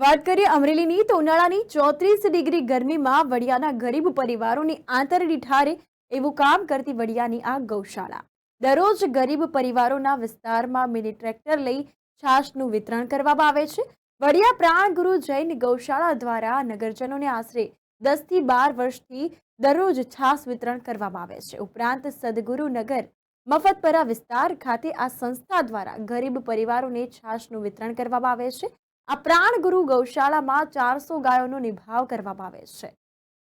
વાત કરીએ અમરેલીની, તો ઉનાળાની ચોત્રીસ ડિગ્રી ગરમીમાં વડિયાના ગરીબ પરિવારોની આંતરડી ઠારે એવું કામ કરતી વડિયાની આ ગૌશાળા. દરરોજ ગરીબ પરિવારોના વિસ્તારમાં મિની ટ્રેક્ટર લઈ છાશનું વિતરણ કરવામાં આવે છે. વડિયા પ્રાણગુરુ જૈન ગૌશાળા દ્વારા નગરજનોને આશરે દસથી બાર વર્ષથી દરરોજ છાશ વિતરણ કરવામાં આવે છે. ઉપરાંત સદગુરુ નગર, મફતપરા વિસ્તાર ખાતે આ સંસ્થા દ્વારા ગરીબ પરિવારોને છાશનું વિતરણ કરવામાં આવે છે. આ પ્રાણગુરુ ગૌશાળામાં ચારસો ગાયોનો નિભાવ કરવામાં આવે છે.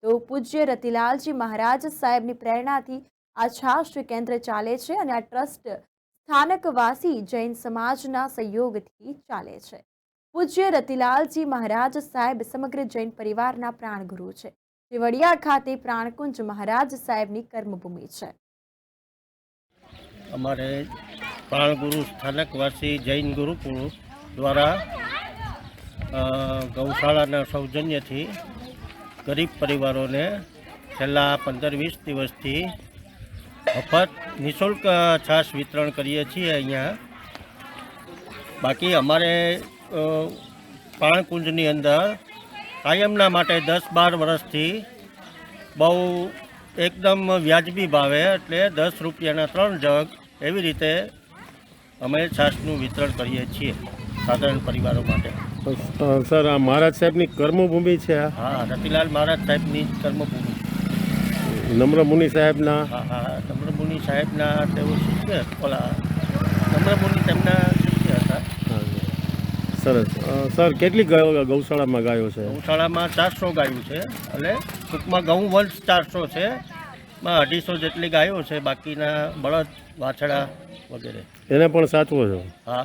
તો પૂજ્ય રતિલાલજી મહારાજ સાહેબની પ્રેરણાથી આ છાશ કેન્દ્ર ચાલે છે અને આ ટ્રસ્ટ સ્થાનકવાસી જૈન સમાજના સહયોગથી ચાલે છે. પૂજ્ય રતિલાલજી મહારાજ સાહેબ સમગ્ર જૈન પરિવારના પ્રાણગુરુ છે. જે વડિયા ખાતે પ્રાણકુંજ મહારાજ સાહેબની કર્મભૂમિ છે. અમારે પ્રાણગુરુ સ્થાનકવાસી જૈન ગુરુકુળ દ્વારા ગૌશાળાના સૌજન્યથી ગરીબ પરિવારોને છેલ્લા પંદર વીસ દિવસથી મફત નિઃશુલ્ક છાશ વિતરણ કરીએ છીએ અહીંયા. બાકી અમારે પાણકુંજની અંદર કાયમના માટે દસ બાર વર્ષથી બહુ એકદમ વ્યાજબી ભાવે એટલે દસ રૂપિયાના ત્રણ જગ એવી રીતે અમે છાશનું વિતરણ કરીએ છીએ. સાધારણ પરિવારો માટે. સર આ મહારાજ સાહેબની કર્મભૂમિ છે આ? હા રતિલાલ મહારાજ સાહેબની કર્મભૂમિ. નમ્ર મુનિ સાહેબના? હા હા નમ્રમુનિ સાહેબના તેઓ શિષ્ય ઓલા નમ્રમુનિ તેમના શિષ્ય હતા? સરસ. સર કેટલી ગાયો ગૌશાળામાં ગાયો છે? ગૌશાળામાં ચારસો ગાયું છે એટલે ટૂંકમાં ગૌ વંશ ચારસો છે માં અઢીસો જેટલી ગાયો છે બાકીના બળદ વાછડા વગેરે. એને પણ સાચવો છો? હા.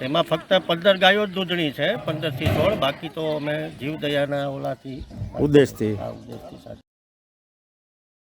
તેમાં ફક્ત પંદર ગાયો જ દૂધણી છે પંદરથી સોળ બાકી તો અમે જીવદયાના ઓલાથી ઉદ્દેશથી. આ ઉદ્દેશથી સાથે